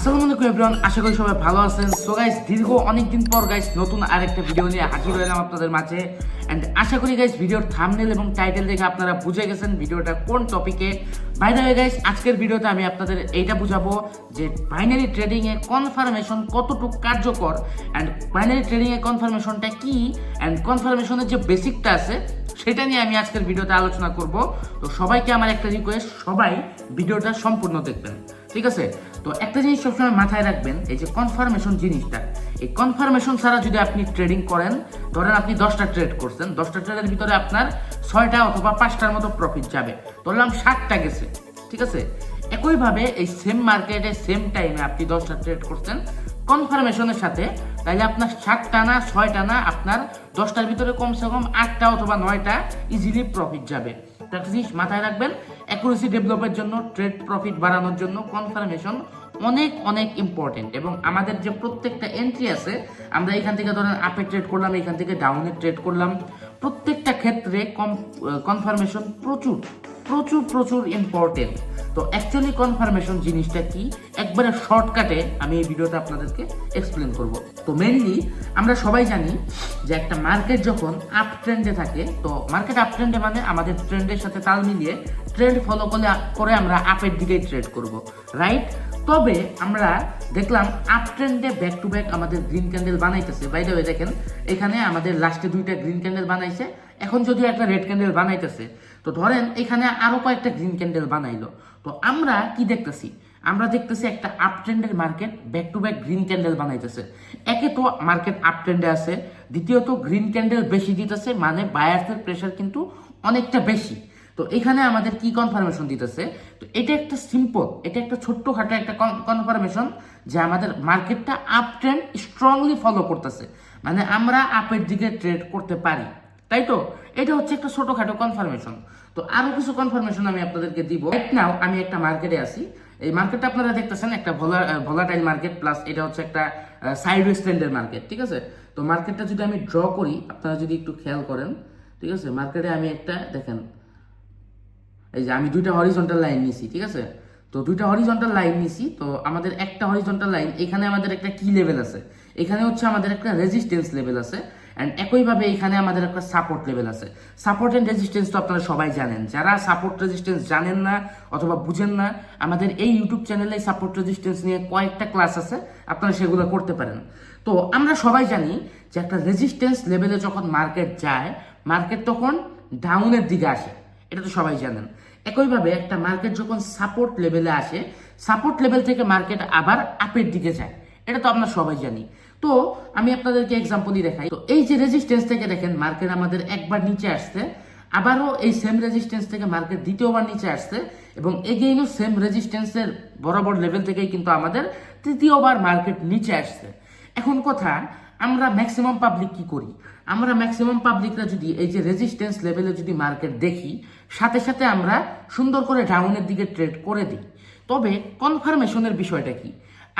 আসসালামু আলাইকুম এভরিওয়ান আশা করি সবাই ভালো আছেন। সো গাইস দীর্ঘ অনেকদিন পর গাইস নতুন আরেকটা ভিডিও নিয়ে হাজির হলাম আপনাদের মাঝে। এন্ড আশা করি গাইস ভিডিওর থাম্বনেল এবং টাইটেল দেখে আপনারা বুঝে গেছেন ভিডিওটা কোন টপিকে বাই দ্য গাইস আজকের ভিডিওতে আমি আপনাদের এইটা বুঝাবো যে বাইনারি ট্রেডিং এ কনফার্মেশন কতটুকু কার্যকর অ্যান্ড বাইনারি ট্রেডিং এ কনফার্মেশনটা কি অ্যান্ড কনফার্মেশনের যে বেসিকটা আছে, সেটা নিয়ে আমি আজকের ভিডিওতে আলোচনা করব। তো সবাইকে আমার একটা রিকোয়েস্ট সবাই ভিডিওটা সম্পূর্ণ দেখবেন। ঠিক আছে? তো একটা জিনিস সবসময় মাথায় রাখবেন, এই যে কনফার্মেশন জিনিসটা, এই কনফার্মেশন ছাড়া যদি আপনি ট্রেডিং করেন, ধরেন আপনি দশটা ট্রেড করছেন, দশটা ট্রেডের ভিতরে আপনার ছয়টা অথবা পাঁচটার মতো প্রফিট যাবে। ধরলাম ষাটটা গেছে, ঠিক আছে? একইভাবে এই সেম মার্কেটে সেম টাইমে আপনি দশটা ট্রেড করছেন কনফার্মেশনের সাথে তাহলে আপনার ষাটটা না, ছয়টা না, আপনার দশটার ভিতরে কমসে কম আটটা অথবা নয়টা ইজিলি প্রফিট যাবে। একটা জিনিস মাথায় রাখবেন অ্যাকুরেসি ডেভেলপের জন্য ট্রেড প্রফিট বাড়ানোর জন্য কনফার্মেশন অনেক অনেক ইম্পর্টেন্ট এবং আমাদের যে প্রত্যেকটা এন্ট্রি আছে, আমরা এখান থেকে ধরেন আপে ট্রেড করলাম, এখান থেকে ডাউনে ট্রেড করলাম, প্রত্যেকটা ক্ষেত্রে কম কনফার্মেশন প্রচুর প্রচুর প্রচুর ইম্পর্টেন্ট তো অ্যাকচুয়ালি কনফার্মেশন জিনিসটা কি? একবারে শর্টকাটে আমি এই ভিডিওটা আপনাদেরকে এক্সপ্লেন করব। তো মেনলি আমরা সবাই জানি যে একটা মার্কেট যখন আপ ট্রেন্ডে থাকে, তো মার্কেট আপ ট্রেন্ডে মানে আমাদের ট্রেন্ডের সাথে তাল মিলিয়ে ট্রেন্ড ফলো করলে করে আমরা আপের দিকেই ট্রেড করব রাইট তবে আমরা দেখলাম আপ ট্রেন্ডে ব্যাক টু ব্যাক আমাদের গ্রিন ক্যান্ডেল বানাইতেছে। বাইরে হয়ে দেখেন, এখানে আমাদের লাস্টে দুইটা গ্রিন ক্যান্ডেল বানাইছে। এখন যদিও একটা রেড ক্যান্ডেল বানাইতেছে, তো ধরেন এখানে আরও কয়েকটা গ্রিন ক্যান্ডেল বানাইলো। তো আমরা কি দেখতেছি? আমরা দেখতেছি একটা up ট্রেন্ডের market back to back green candle বানাইতেছে। একে তো মার্কেট আপ ট্রেন্ডে আছে, দ্বিতীয়ত গ্রিন ক্যান্ডেল বেশি দিতেছে মানে বায়ার্সের প্রেশার কিন্তু অনেকটা বেশি। তো এখানে আমাদের কি কনফার্মেশন দিতেছে? তো এটা একটা সিম্পল এটা একটা ছোট্টখাটো একটা কনফার্মেশন যে আমাদের মার্কেটটা আপ ট্রেন্ড স্ট্রংলি ফলো করতেছে। মানে আমরা আপের দিকে ট্রেড করতে পারি। তাই তো? এটা হচ্ছে একটা ছোটখাটো কনফার্মেশন তো আরও কিছু কনফার্মেশন আমি আপনাদেরকে দিব। রাইট নাও আমি একটা মার্কেটে আছি। এই মার্কেটটা আপনারা দেখতেছেন একটা ভোলা ভোলাটাইল মার্কেট প্লাস এটা হচ্ছে একটা সাইড স্ট্যান্ডের মার্কেট ঠিক আছে? তো মার্কেটটা যদি আমি ড্র করি, আপনারা যদি একটু খেয়াল করেন, ঠিক আছে? মার্কেটে আমি একটা, দেখেন, এই যে আমি দুইটা হরিজন্টাল লাইন নিছি, ঠিক আছে? তো দুইটা হরিজন্টাল লাইন নিছি, তো আমাদের একটা হরিজন্টাল লাইন এখানে আমাদের একটা কি লেভেল আছে। এখানে হচ্ছে আমাদের একটা রেজিস্ট্যান্স লেভেল আছে। অ্যান্ড একইভাবে এখানে আমাদের একটা সাপোর্ট লেভেল আছে। সাপোর্ট অ্যান্ড রেজিস্ট্যান্স তো আপনারা সবাই জানেন। যারা সাপোর্ট রেজিস্ট্যান্স জানেন না অথবা বুঝেন না, আমাদের এই ইউটিউব চ্যানেলে সাপোর্ট রেজিস্ট্যান্স নিয়ে কয়েকটা ক্লাস আছে, আপনারা সেগুলো করতে পারেন। তো আমরা সবাই জানি যে একটা রেজিস্ট্যান্স লেভেলে যখন মার্কেট যায় মার্কেট তখন ডাউনের দিকে আসে। এটা তো সবাই জানেন। একইভাবে একটা মার্কেট যখন সাপোর্ট লেভেলে আসে সাপোর্ট লেভেল থেকে মার্কেট আবার আপের দিকে যায়। এটা তো আমরা সবাই জানি। তো আমি আপনাদেরকে এক্সাম্পলই দেখাই। তো এই যে রেজিস্ট্যান্স থেকে দেখেন মার্কেট আমাদের একবার নিচে আসছে, আবারও এই সেম রেজিস্ট্যান্স থেকে মার্কেট দ্বিতীয়বার নিচে আসছে এবং এগেইনও সেম রেজিস্ট্যান্সের বরাবর লেভেল থেকেই কিন্তু আমাদের তৃতীয়বার মার্কেট নিচে আসছে। এখন কথা, আমরা ম্যাক্সিমাম পাবলিক কি করি? আমরা ম্যাক্সিমাম পাবলিকরা যদি এই যে রেজিস্ট্যান্স লেভেলে যদি মার্কেট দেখি, সাথে সাথে আমরা সুন্দর করে ডাউনের দিকে ট্রেড করে দিই। তবে কনফার্মেশনের বিষয়টা কি?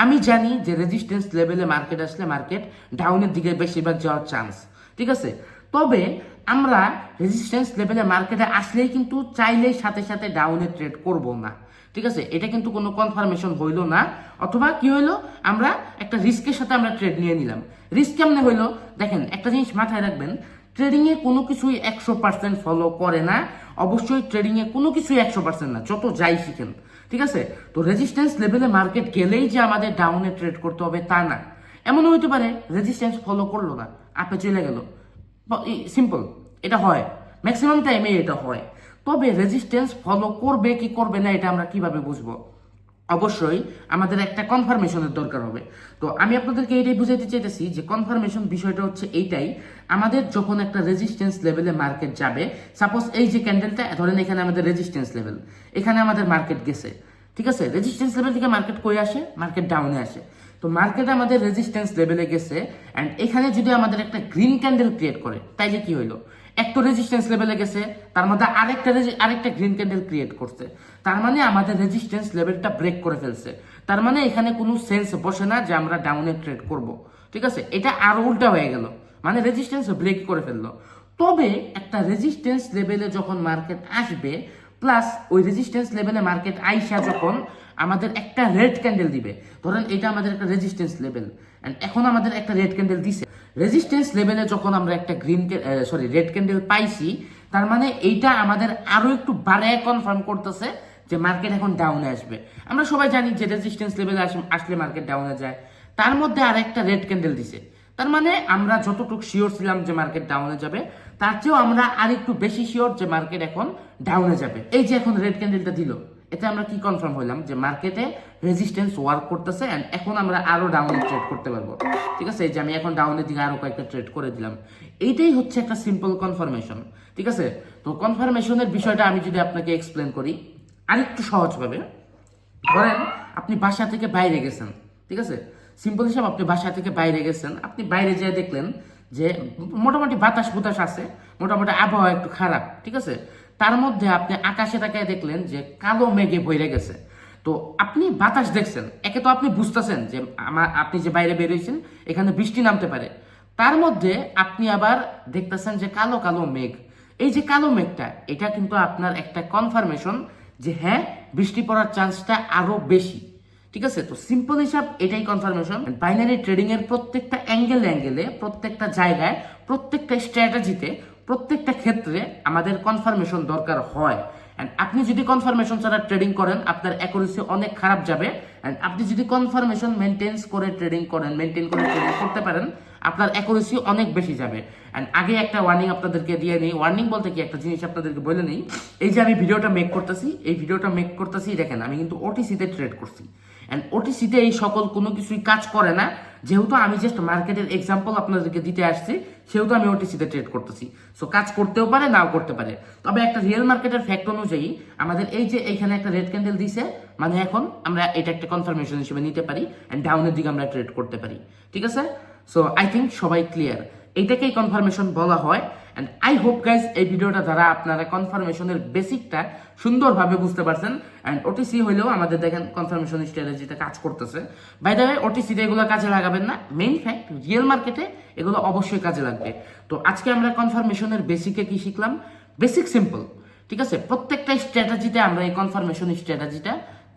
আমি জানি যে রেজিস্ট্যান্স লেভেলে মার্কেট আসলে মার্কেট ডাউনের দিকে বেশিরভাগ যাওয়ার চান্স ঠিক আছে? তবে আমরা রেজিস্ট্যান্স লেভেলে মার্কেটে আসলেই কিন্তু চাইলেই সাথে সাথে ডাউনে ট্রেড করব না, ঠিক আছে? এটা কিন্তু কোনো কনফার্মেশন হইল না, অথবা কি হইল? আমরা একটা রিস্কের সাথে আমরা ট্রেড নিয়ে নিলাম। রিস্ক কেমনে হইল? দেখেন, একটা জিনিস মাথায় রাখবেন ট্রেডিং এ কোনো কিছুই একশো পার্সেন্ট ফলো করে না। অবশ্যই ট্রেডিং এ কোনো কিছুই একশো পার্সেন্ট না, যত যাই শিখেন, ঠিক আছে? তো রেজিস্ট্যান্স লেভেলে মার্কেট গেলেই যে আমাদের ডাউনে ট্রেড করতে হবে তা না। এমন হইতে পারে রেজিস্ট্যান্স ফলো করল না, আপে চলে গেল। সিম্পল এটা হয়। ম্যাক্সিমাম টাইমে এটা হয়। তবে রেজিস্ট্যান্স ফলো করবে কি করবে না, এটা আমরা কীভাবে বুঝব? অবশ্যই আমাদের একটা কনফার্মেশনের দরকার হবে। তো আমি আপনাদেরকে এইটাই বুঝাইতে চাইতেছি যে কনফার্মেশন বিষয়টা হচ্ছে এইটাই, আমাদের যখন একটা রেজিস্ট্যান্স লেভেলে মার্কেট যাবে সাপোজ এই যে ক্যান্ডেলটা ধরেন এখানে আমাদের রেজিস্ট্যান্স লেভেল এখানে আমাদের মার্কেট গেছে, ঠিক আছে? রেজিস্ট্যান্স লেভেল থেকে মার্কেট কই আসে? মার্কেট ডাউনে আসে। তো মার্কেট আমাদের রেজিস্ট্যান্স লেভেলে গেছে অ্যান্ড এখানে যদি আমাদের একটা গ্রিন ক্যান্ডেল ক্রিয়েট করে, তাইলে কি হইল? এক তো রেজিস্ট্যান্স লেভেলে গেছে, তার মধ্যে আরেকটা আরেকটা গ্রিন ক্যান্ডেল ক্রিয়েট করছে। তার মানে আমাদের রেজিস্ট্যান্স লেভেলটা ব্রেক করে ফেলছে। তার মানে এখানে কোনো সেন্স বসে না যে আমরা ডাউনে ট্রেড করব। ঠিক আছে? এটা আরও উল্টা হয়ে গেল। মানে রেজিস্ট্যান্স ব্রেক করে ফেলল। তবে একটা রেজিস্ট্যান্স লেভেলে যখন মার্কেট আসবে প্লাস ওই রেজিস্ট্যান্স লেভেলে মার্কেট আইসা যখন আমাদের একটা রেড ক্যান্ডেল দিবে। ধরেন এটা আমাদের একটা রেজিস্ট্যান্স লেভেল অ্যান্ড এখন আমাদের একটা রেড ক্যান্ডেল দিছে। রেজিস্ট্যান্স লেভেলে যখন আমরা একটা গ্রিন সরি রেড ক্যান্ডেল পাইছি, তার মানে এইটা আমাদের আরও একটু বাড়ায় কনফার্ম করতেছে যে মার্কেট এখন ডাউনে আসবে। আমরা সবাই জানি যে রেজিস্ট্যান্স লেভেলে আসলে মার্কেট ডাউনে যায়। তার মধ্যে আর একটা রেড ক্যান্ডেল দিছে। তার মানে আমরা যতটুকু শিওর ছিলাম যে মার্কেট ডাউনে যাবে তার চেয়েও আমরা আর একটু বেশি শিওর যে মার্কেট এখন ডাউনে যাবে। এই যে এখন রেড ক্যান্ডেলটা দিল, এতে আমরা কি কনফার্ম হইলাম? যে মার্কেটে রেজিস্ট্যান্স ওয়ার্ক করতেছে এন্ড এখন আমরা আরও ডাউনে ট্রেড করতে পারব। ঠিক আছে? এই যে আমি এখন ডাউনের দিকে আরও কয়েকটা ট্রেড করে দিলাম। এইটাই হচ্ছে একটা সিম্পল কনফার্মেশন ঠিক আছে? তো কনফার্মেশনের বিষয়টা আমি যদি আপনাকে এক্সপ্লেন করি, আরেকটু সহজভাবে। ধরেন, আপনি বাসা থেকে বাইরে গেছেন। ঠিক আছে? সিম্পল হিসাব, আপনি বাসা থেকে বাইরে গেছেন। আপনি বাইরে যেয়ে দেখলেন যে মোটামুটি বাতাস বুতাস আছে, মোটামুটি আবহাওয়া একটু খারাপ, ঠিক আছে? তার মধ্যে আপনি আকাশে তাকায় দেখলেন যে কালো মেঘে বইরে গেছে। তো আপনি বাতাস দেখছেন, একে তো আপনি বুঝতেছেন যে আমার আপনি যে বাইরে বেরিয়েছেন এখানে বৃষ্টি নামতে পারে। তার মধ্যে আপনি আবার দেখতেছেন যে কালো কালো মেঘ। এই যে কালো মেঘটা, এটা কিন্তু আপনার একটা কনফার্মেশন যে হ্যাঁ বৃষ্টি পড়ার চান্সটা আরও বেশি। ঠিক আছে? তো সিম্পল হিসাব এটাই কনফার্মেশন বাইনারি ট্রেডিং এর প্রত্যেকটা অ্যাঙ্গেল অ্যাঙ্গেলে প্রত্যেকটা জায়গায়, প্রত্যেকটা স্ট্র্যাটেজিতে প্রত্যেকটা ক্ষেত্রে আমাদের কনফার্মেশন দরকার হয়। অ্যান্ড আপনি যদি কনফার্মেশন ছাড়া ট্রেডিং করেন, আপনার অ্যাকুরেসি অনেক খারাপ যাবে। অ্যান্ড আপনি যদি কনফার্মেশন মেনটেন্স করে ট্রেডিং করেন মেনটেন করে ট্রেডিং করতে পারেন, আপনার অ্যাকুরেসি অনেক বেশি যাবে। অ্যান্ড আগে একটা ওয়ার্নিং আপনাদেরকে দিয়ে নিই। ওয়ার্নিং বলতে কি? একটা জিনিস আপনাদেরকে বলে নিই। এই যে আমি ভিডিওটা মেক করতেছি, এই ভিডিওটা মেক করতেছি, দেখেন আমি কিন্তু ওটিসিতে ট্রেড করছি। অ্যান্ড ওটিসিতে এই সকল কোনো কিছুই কাজ করে না। যেহেতু আমি জাস্ট মার্কেটের এক্সাম্পল আপনাদেরকে দিতে আসছি, সেহেতু আমি ওটিসিতে ট্রেড করতেছি। সো কাজ করতেও পারে, নাও করতে পারে। তবে একটা রিয়েল মার্কেটের ফ্যাক্ট অনুযায়ী, আমাদের এই যে এখানে একটা রেড ক্যান্ডেল দিছে মানে এখন আমরা এটা একটা কনফার্মেশন হিসেবে নিতে পারি অ্যান্ড ডাউনের দিকে আমরা ট্রেড করতে পারি। ঠিক আছে? সো আই থিঙ্ক সবাই ক্লিয়ার এইটাকেই কনফার্মেশন বলা হয়। অ্যান্ড আই হোপ গাইজ এই ভিডিওটা দ্বারা আপনারা কনফার্মেশনের বেসিকটা সুন্দরভাবে বুঝতে পারছেন। অ্যান্ড ওটিসি হইলেও আমাদের দেখেন কনফার্মেশন স্ট্র্যাটেজিতে কাজ করতেছে। বাই দ্য ওটিসিতে এগুলো কাজে লাগাবেন না। মেইন ফ্যাক্ট রিয়েল মার্কেটে এগুলো অবশ্যই কাজে লাগবে। তো আজকে আমরা কনফার্মেশনের বেসিকে কি শিখলাম? বেসিক সিম্পল ঠিক আছে? প্রত্যেকটা স্ট্র্যাটেজিতে আমরা এই কনফার্মেশন স্ট্র্যাটেজিটা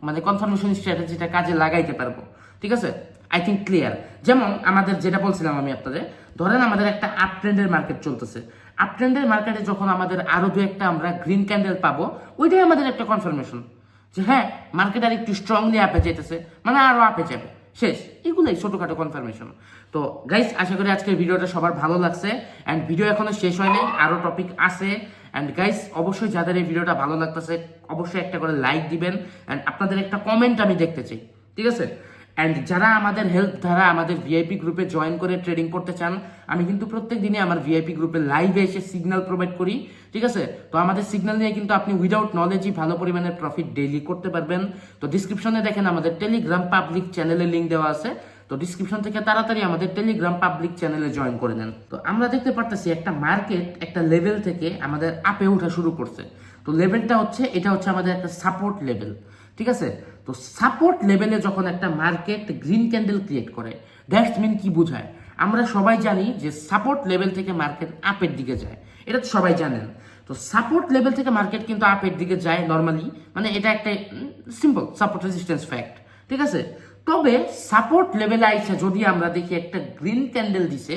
মানে কনফার্মেশন স্ট্র্যাটেজিটা কাজে লাগাইতে পারব। ঠিক আছে? আই থিঙ্ক ক্লিয়ার যেমন আমাদের যেটা বলছিলাম আমি আপনাদের, ধরেন আমাদের একটা আপ ট্রেন্ডের মার্কেট চলতেছে। আপ ট্রেন্ডের মার্কেটে যখন আমাদের আরও দু একটা আমরা গ্রিন ক্যান্ডেল পাবো, ওইটাই আমাদের একটা কনফার্মেশন যে হ্যাঁ মার্কেট আর একটু স্ট্রংলি আপে যেতেছে মানে আরও আপে যাবে। শেষ। এগুলোই ছোটখাটো কনফার্মেশন তো গাইস আশা করি আজকের ভিডিওটা সবার ভালো লাগছে অ্যান্ড ভিডিও এখনও শেষ হয়নি, আরও টপিক আছে। অ্যান্ড গাইস অবশ্যই যাদের এই ভিডিওটা ভালো লাগতেছে, অবশ্যই একটা করে লাইক দিবেন অ্যান্ড আপনাদের একটা কমেন্ট আমি দেখতে চাই। ঠিক আছে? অ্যান্ড যারা আমাদের হেল্প দ্বারা আমাদের ভিআইপি গ্রুপে জয়েন করে ট্রেডিং করতে চান, আমি কিন্তু প্রত্যেক দিনে আমার ভিআইপি গ্রুপে লাইভে এসে সিগন্যাল প্রোভাইড করি, ঠিক আছে? তো আমাদের সিগন্যাল নিয়ে কিন্তু আপনি উইদাউট নলেজই ভালো পরিমাণের প্রফিট ডেইলি করতে পারবেন। তো ডিসক্রিপশনে দেখেন আমাদের টেলিগ্রাম পাবলিক চ্যানেলের লিঙ্ক দেওয়া আছে। তো ডিসক্রিপশন থেকে তাড়াতাড়ি আমাদের টেলিগ্রাম পাবলিক চ্যানেলে জয়েন করে নেন। তো আমরা দেখতে পারতেছি একটা মার্কেট একটা লেভেল থেকে আমাদের আপে ওঠা শুরু করছে। তো লেভেলটা হচ্ছে, এটা হচ্ছে আমাদের একটা সাপোর্ট লেভেল ঠিক আছে? তো সাপোর্ট লেভেলে যখন একটা মার্কেট গ্রিন ক্যান্ডেল ক্রিয়েট করে দ্যাটস মিন কি বোঝায়? আমরা সবাই জানি যে সাপোর্ট লেভেল থেকে মার্কেট আপের দিকে যায়। এটা তো সবাই জানেন তো সাপোর্ট লেভেল থেকে মার্কেট কিন্তু আপের দিকে যায় নর্মালি মানে এটা একটা সিম্পল সাপোর্ট রেজিস্ট্যান্স ফ্যাক্ট ঠিক আছে? তবে সাপোর্ট লেভেলে আইসা যদি আমরা দেখি একটা গ্রিন ক্যান্ডেল দিছে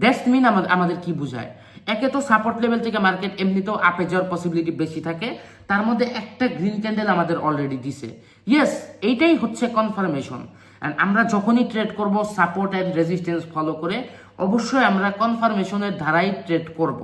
দ্যাটস মিন আমাদের কি বোঝায়? একে তো সাপোর্ট লেভেল থেকে মার্কেট এমনিতেও আপে যাওয়ার পসিবিলিটি বেশি থাকে। তার মধ্যে একটা গ্রিন ক্যান্ডেল আমাদের অলরেডি দিছে। ইয়েস এইটাই হচ্ছে কনফার্মেশন অ্যান্ড আমরা যখনই ট্রেড করব সাপোর্ট অ্যান্ড রেজিস্ট্যান্স ফলো করে, অবশ্যই আমরা কনফার্মেশনের ধারাই ট্রেড করব।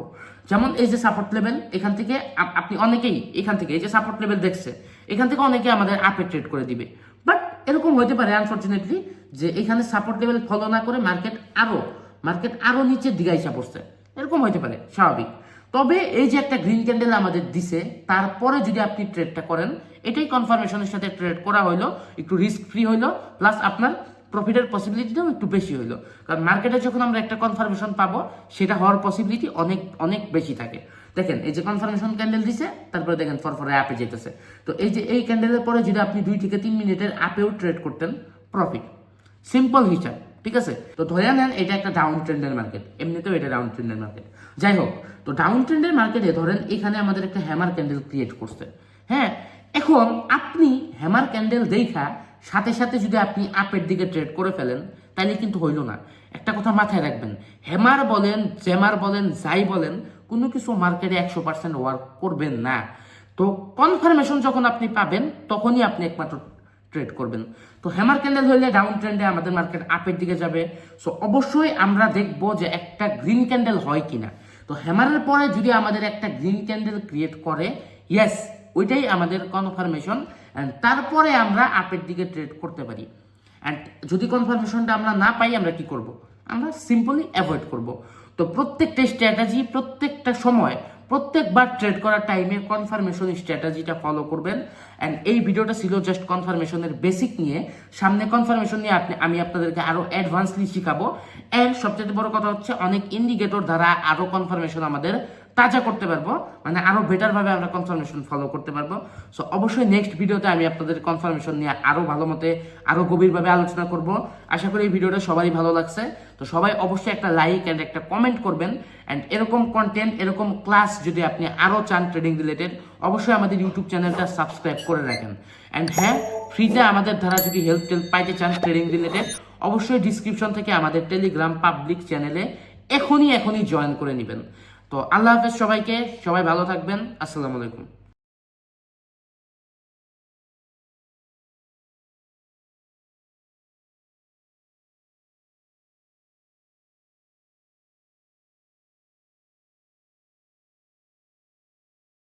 যেমন এই যে সাপোর্ট লেভেল এখান থেকে আপনি অনেকেই এখান থেকে, এই যে সাপোর্ট লেভেল দেখছে, এখান থেকে অনেকে আমাদের আপে ট্রেড করে দিবে। বাট এরকম হতে পারে আনফর্চুনেটলি যে এখানে সাপোর্ট লেভেল ফলো না করে মার্কেট আরও মার্কেট আরও নিচের দিকে পড়ছে। এরকম হতে পারে, স্বাভাবিক। তবে এই যে একটা গ্রিন ক্যান্ডেল আমাদের দিছে, তারপরে যদি আপনি ট্রেডটা করেন, এটাই কনফার্মেশনের সাথে ট্রেড করা হইল, একটু রিস্ক ফ্রি হইল প্লাস আপনার প্রফিটের পসিবিলিটিটাও একটু বেশি হইল। কারণ মার্কেটে যখন আমরা একটা কনফার্মেশন পাবো, সেটা হওয়ার পসিবিলিটি অনেক অনেক বেশি থাকে। দেখেন, এই যে কনফার্মেশন ক্যান্ডেল দিছে, তারপরে দেখেন ফরফরে অ্যাপে যেতেছে তো এই যে এই ক্যান্ডেলের পরে যদি আপনি দুই থেকে তিন মিনিটের অ্যাপেও ট্রেড করতেন প্রফিট সিম্পল হিসাব। ঠিক আছে? তো ধরে নেন এটা একটা ডাউন ট্রেন্ডের মার্কেট এমনিতেও এটা ডাউন ট্রেন্ডের মার্কেট যাই হোক, তো ডাউন ট্রেন্ডের মার্কেটে ধরেন এখানে আমাদের একটা হ্যামার ক্যান্ডেল ক্রিয়েট করছে। হ্যাঁ এখন আপনি হ্যামার ক্যান্ডেল দেখা সাথে সাথে যদি আপনি আপের দিকে ট্রেড করে ফেলেন তাহলে কিন্তু হইল না। একটা কথা মাথায় রাখবেন হ্যামার বলেন জ্যামার বলেন, যাই বলেন, কোনো কিছু মার্কেটে একশো পার্সেন্ট ওয়ার্ক করবেন না। তো কনফার্মেশন যখন আপনি পাবেন, তখনই আপনি একমাত্র ট্রেড করবেন। তো হ্যামার ক্যান্ডেল হইলে ডাউন ট্রেন্ডে আমাদের মার্কেট আপের দিকে যাবে। সো অবশ্যই আমরা দেখব যে একটা গ্রিন ক্যান্ডেল হয় কিনা। তো হ্যামারের পরে যদি আমাদের একটা গ্রিন ক্যান্ডেল ক্রিয়েট করে ইয়েস ওইটাই আমাদের কনফার্মেশন অ্যান্ড তারপরে আমরা আপের দিকে ট্রেড করতে পারি। অ্যান্ড যদি কনফার্মেশনটা আমরা না পাই, আমরা কি করব? আমরা সিম্পলি অ্যাভয়েড করব। তো প্রত্যেকটা স্ট্র্যাটেজি প্রত্যেকটা সময় প্রত্যেকবার ট্রেড করার টাইমে কনফার্মেশন স্ট্র্যাটেজিটা ফলো করবেন। অ্যান্ড এই ভিডিওটা ছিল জাস্ট কনফার্মেশনের বেসিক নিয়ে। সামনে কনফার্মেশন নিয়ে আপনি আমি আপনাদেরকে আরও অ্যাডভান্সলি শিখাবো। অ্যান্ড সবচেয়ে বড় কথা হচ্ছে, অনেক ইন্ডিকেটর দ্বারা আরও কনফার্মেশন আমাদের তাজা করতে পারব মানে আরও বেটার ভাবে আমরা কনফার্মেশন ফলো করতে পারব। সো অবশ্যই নেক্সট ভিডিওতে আমি আপনাদের কনফার্মেশন নিয়ে আরও ভালো মতে, আরও গভীরভাবে আলোচনা করব। আশা করি এই ভিডিওটা সবারই ভালো লাগছে। তো সবাই অবশ্যই একটা লাইক অ্যান্ড একটা কমেন্ট করবেন। অ্যান্ড এরকম কন্টেন্ট এরকম ক্লাস যদি আপনি আরও চান ট্রেডিং রিলেটেড অবশ্যই আমাদের ইউটিউব চ্যানেলটা সাবস্ক্রাইব করে রাখেন। অ্যান্ড হ্যাঁ ফ্রিতে আমাদের দ্বারা যদি হেল্প টেল্প পাইতে চান ট্রেডিং রিলেটেড অবশ্যই ডিসক্রিপশন থেকে আমাদের টেলিগ্রাম পাবলিক চ্যানেলে এখনই এখনই জয়েন করে নেবেন। তো আল্লাহ হাফেজ সবাইকে সবাই ভালো থাকবেন। আসসালামু আলাইকুম।